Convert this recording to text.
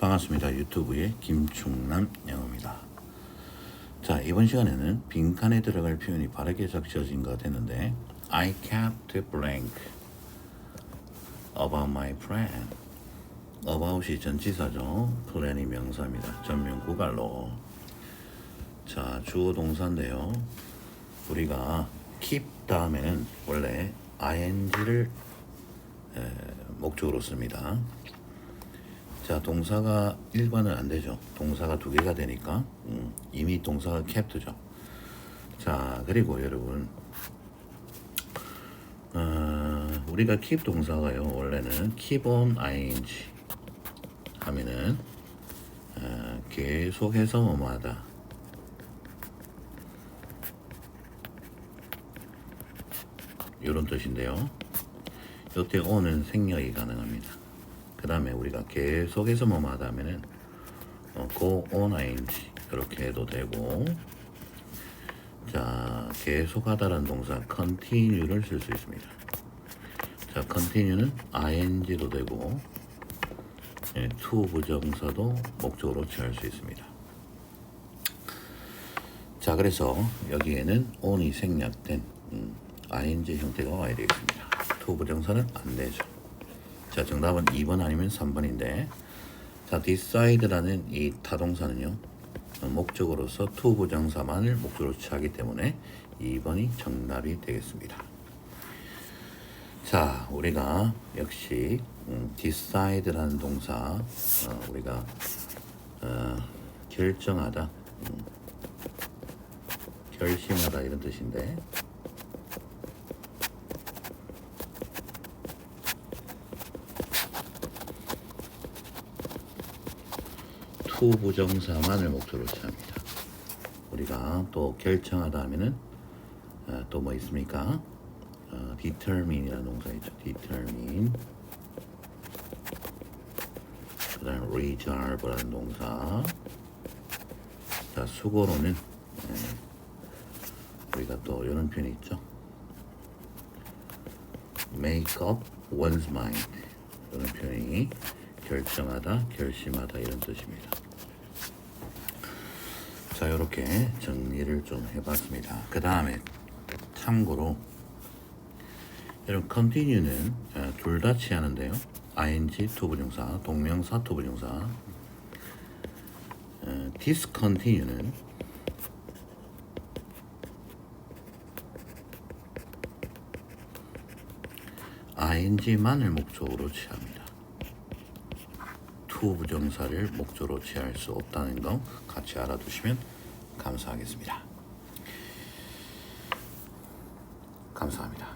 반갑습니다. 유튜브의 김충남 영어입니다. 자, 이번 시간에는 빈칸에 들어갈 표현이 바르게 적셔진 것 같았는데 I kept blank about my plan. about이 전치사죠. plan이 명사입니다. 전면 구갈로. 자, 주어 동사인데요. 우리가 keep 다음에는 원래 ing를 에, 목적으로 씁니다. 자, 동사가 1번은 안 되죠. 동사가 두 개가 되니까 음, 이미 동사가 캡트죠. 자, 그리고 여러분 어, 우리가 keep 동사가요. 원래는 keep on ing 하면은 어, 계속해서 뭐뭐하다. 이런 뜻인데요. 이때 on은 생략이 가능합니다. 그 다음에 우리가 계속해서 뭐뭐 하다 하면은 어, go on ing 그렇게 해도 되고 자 계속 하다라는 동사 continue를 쓸 수 있습니다. 자 continue는 ing도 되고 예, to 부정사도 목적으로 취할 수 있습니다. 자 그래서 여기에는 on이 생략된 음, ing 형태가 와야 되겠습니다. to 부정사는 안 되죠. 자, 정답은 2번 아니면 3번인데, 자, decide라는 이 타동사는요, 어, 목적으로서 to 부정사만을 목적으로 취하기 때문에 2번이 정답이 되겠습니다. 자, 우리가 역시 음, decide라는 동사, 어, 우리가 어, 결정하다, 음, 결심하다 이런 뜻인데, to 부정사만을 목적으로 취합니다. 우리가 또 결정하다 하면은 어, 또뭐 있습니까? 어, determine이라는 동사 있죠. determine. 그 다음 reserve라는 동사. 자 수고로는 예, 우리가 또 이런 표현이 있죠. make up one's mind 이런 표현이 결정하다, 결심하다 이런 뜻입니다. 자, 이렇게 정리를 좀 해봤습니다. 그 다음에 참고로 여러분 continue는 둘 다 취하는데요. ing 투부정사, 동명사 투부정사. 어, discontinue는 ing만을 목적으로 취합니다. To 부정사를 목적으로 취할 수 없다는 거 같이 알아두시면 감사하겠습니다. 감사합니다.